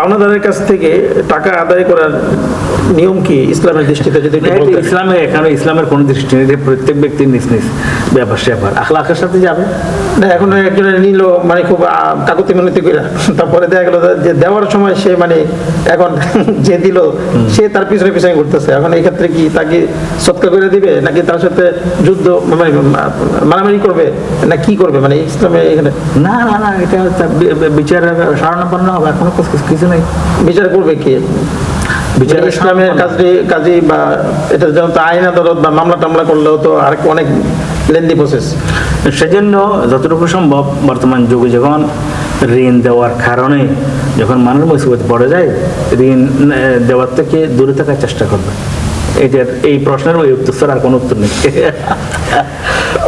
পাওনাদারের কাছ থেকে টাকা আদায় করার নিয়ম কি ইসলামের দৃষ্টিতে? যদি ইসলামে এখানে ইসলামের কোনো দৃষ্টি নেই। প্রত্যেক ব্যক্তির নিজ নিজ ব্যাপার স্যাপার আখলাখের সাথে যাবে? না এখন একজনের নিল মানে খুব কাকুতি মিনতি করে তারপরে দেখা গেল যে দেওয়ার সময় সে মানে এখন যে দিল সে তার পিছনে পিছনে ঘুরতেছে। এখন এই ক্ষেত্রে কি তাকে সৎকার করে দিবে? নাকি তার সাথে যুদ্ধ মানে মারামারি করবে? না কি করবে? মানে ইসলামে এখানে না না না এটা তার বি- বি- বিচারের সারণাপন্ন হবে এখনও কিছু- বিচার করবে কে? মানে ইসলামের কাজে কাজে বা এটা যেমন আইন আদালত বা মামলা টামলা করলেও তো আর অনেক লেন্দি প্রসেস সেজন্য যতটুকু সম্ভব বর্তমান যুগে যখন ঋণ দেওয়ার কারণে যখন মানুষ মুসিবত পড়ে যায় ঋণ দেওয়ার থেকে দূরে থাকার চেষ্টা করবে। এটার এই প্রশ্নের ওই উত্তর আর কোনো উত্তর নেই।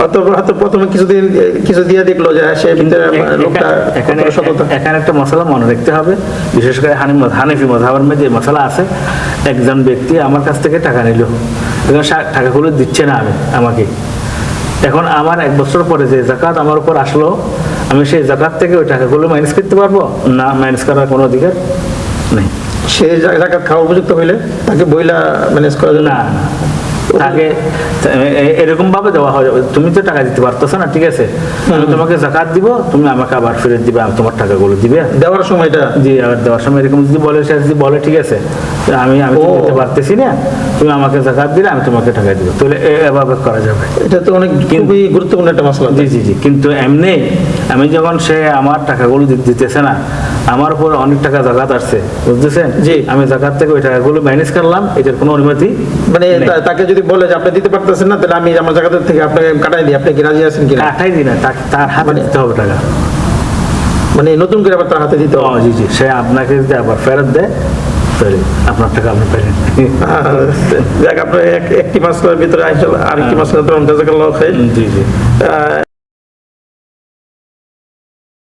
অথবা হয়তো প্রথমে কিছুদিন কিছু দিয়ে দেখল যে সে ভিতরে লোকটা এখানে এখানে একটা মশলা মনে রাখতে হবে। বিশেষ করে হানি হানিফি মধাবার মধ্যে যে মশলা আছে। একজন ব্যক্তি আমার কাছ থেকে টাকা নিল। এখন টাকাগুলো দিচ্ছে না আমি আমাকে। এখন আমার এক বছর পরে যে জাকাত আমার উপর আসলো আমি সেই জাকাত থেকে ওই টাকাগুলো মাইনাস করতে পারব? না মাইনাস করার কোনো অধিকার নেই। সে জাকাত খাওয়া উপযুক্ত হইলে তাকে বইলা ম্যানেজ করা যাবে? না। তাকে এরকম ভাবে দেওয়া হয় তুমি তো টাকা দিতে পারতেছো না ঠিক আছে? আমি তোমাকে জাকাত দিব তুমি আমাকে আবার ফেরত দিবে আমি তোমার টাকাগুলো দিবে। দেওয়ার সময়টা জি আবার দেওয়ার সময় এরকম যদি বলে সে যদি বলে ঠিক আছে? আমি আমি। দিতে পারতেছি না তুমি আমাকে জাকাত দিলে আমি তোমাকে টাকা দিব। তাহলে এভাবে করা যাবে। এটা তো অনেক খুবই গুরুত্বপূর্ণ একটা মশলা। জি জি জি। কিন্তু এমনি আমি যখন সে আমার টাকাগুলো দিতেছে না আমার উপর অনেক টাকা জাকাত আসছে বুঝতেছেন? জি। আমি জাকাত থেকে ওই টাকাগুলো ম্যানেজ করলাম এটার কোনো অনুমতি মানে তাকে যদি বলে যে আপনি দিতে পারতেছেন না তাহলে আমি আমার জায়গাতে থেকে আপনাকে কাটাই দিই। আপনি কি রাজি আছেন কিনা? কাটাই দিনা তার- তার হাতে মানে- দিতে হবে টাকা। মানে নতুন করে আবার তার হাতে দিতে হবে। জি জি সে আপনাকে যদি আবার ফেরত দেয় আপনার টাকা আপনি পেলেন যাক আপনার এক- একটি মাসলার ভিতরে আরেকটি জাজাকাল্লাহ খাইর জি জি।